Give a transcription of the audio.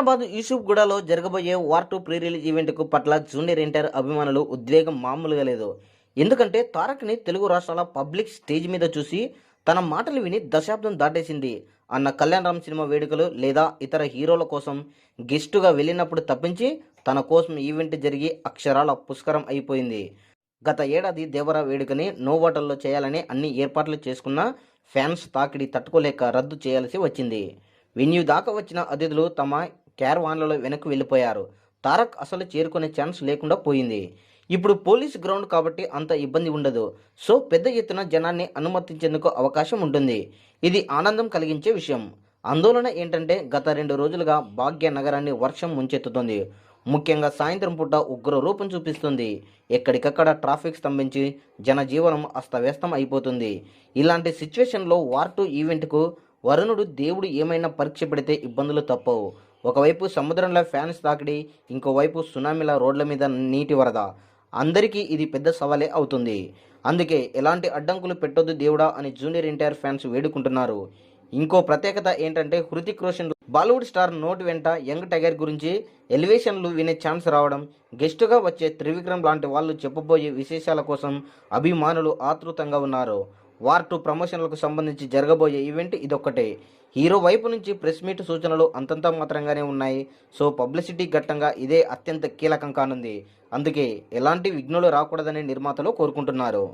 హైదరాబాద్ యూసుఫ్ గూడలో జరగబోయే war two pre release ఈవెంట్కు పట్ల జూనియర్ ఎన్టీఆర్ అభిమానులు ఉద్వేగం మామూలుగా లేదు. ఎందుకంటే తారక్ని తెలుగు రాష్ట్రాల పబ్లిక్ స్టేజ్ మీద చూసి తన మాటలు విని దశాబ్దం దాటేసింది. అన్న కళ్యాణ్ రామ్ సినిమా వేడుకలు లేదా ఇతర హీరోల కోసం గెస్టుగా వెళ్ళినప్పుడు తప్పించి తన కోసం ఈవెంట్ జరిగి అక్షరాల పుష్కరం అయిపోయింది. గత ఏడాది దేవరా వేడుకని నోవాటల్లో చేయాలని అన్ని ఏర్పాట్లు చేసుకున్న ఫ్యాన్స్ తాకిడి తట్టుకోలేక రద్దు చేయాల్సి వచ్చింది. వెన్యూ దాకా వచ్చిన అతిథులు తమ క్యారవాన్లలో వెనక్కి వెళ్ళిపోయారు. తారక్ అసలు చేరుకునే ఛాన్స్ లేకుండా పోయింది. ఇప్పుడు పోలీస్ గ్రౌండ్ కాబట్టి అంత ఇబ్బంది ఉండదు. సో పెద్ద ఎత్తున జనాన్ని అనుమతించేందుకు అవకాశం ఉంటుంది. ఇది ఆనందం కలిగించే విషయం. ఆందోళన ఏంటంటే గత రెండు రోజులుగా భాగ్య నగరాన్ని వర్షం ముంచెత్తుతుంది. ముఖ్యంగా సాయంత్రం పూట ఉగ్ర రూపం చూపిస్తుంది. ఎక్కడికక్కడ ట్రాఫిక్ స్తంభించి జనజీవనం అస్తవ్యస్తం అయిపోతుంది. ఇలాంటి సిచ్యువేషన్లో వార్ టూ ఈవెంట్కు వరుణుడు దేవుడు ఏమైనా పరీక్ష పెడితే ఇబ్బందులు తప్పవు. ఒకవైపు సముద్రంలో ఫ్యాన్స్ తాకిడి ఇంకోవైపు సునామీల రోడ్ల మీద నీటి వరద. అందరికీ ఇది పెద్ద సవాలే అవుతుంది. అందుకే ఎలాంటి అడ్డంకులు పెట్టొద్దు దేవుడా అని జూనియర్ ఎన్టీఆర్ ఫ్యాన్స్ వేడుకుంటున్నారు. ఇంకో ప్రత్యేకత ఏంటంటే హృతిక్ రోషన్ బాలీవుడ్ స్టార్ నోటి వెంట యంగ్ టైగర్ గురించి ఎలివేషన్లు వినే ఛాన్స్ రావడం గెస్టుగా వచ్చే త్రివిక్రమ్ లాంటి వాళ్ళు చెప్పబోయే విశేషాల కోసం అభిమానులు ఆతృతంగా ఉన్నారు. వార్ టూ ప్రమోషన్లకు సంబంధించి జరగబోయే ఈవెంట్ ఇదొక్కటే. హీరో వైపు నుంచి ప్రెస్ మీట్ సూచనలు అంతంత మాత్రంగానే ఉన్నాయి. సో పబ్లిసిటీ ఘట్టంగా ఇదే అత్యంత కీలకం కానుంది. అందుకే ఎలాంటి విఘ్నులు రాకూడదని నిర్మాతలు కోరుకుంటున్నారు.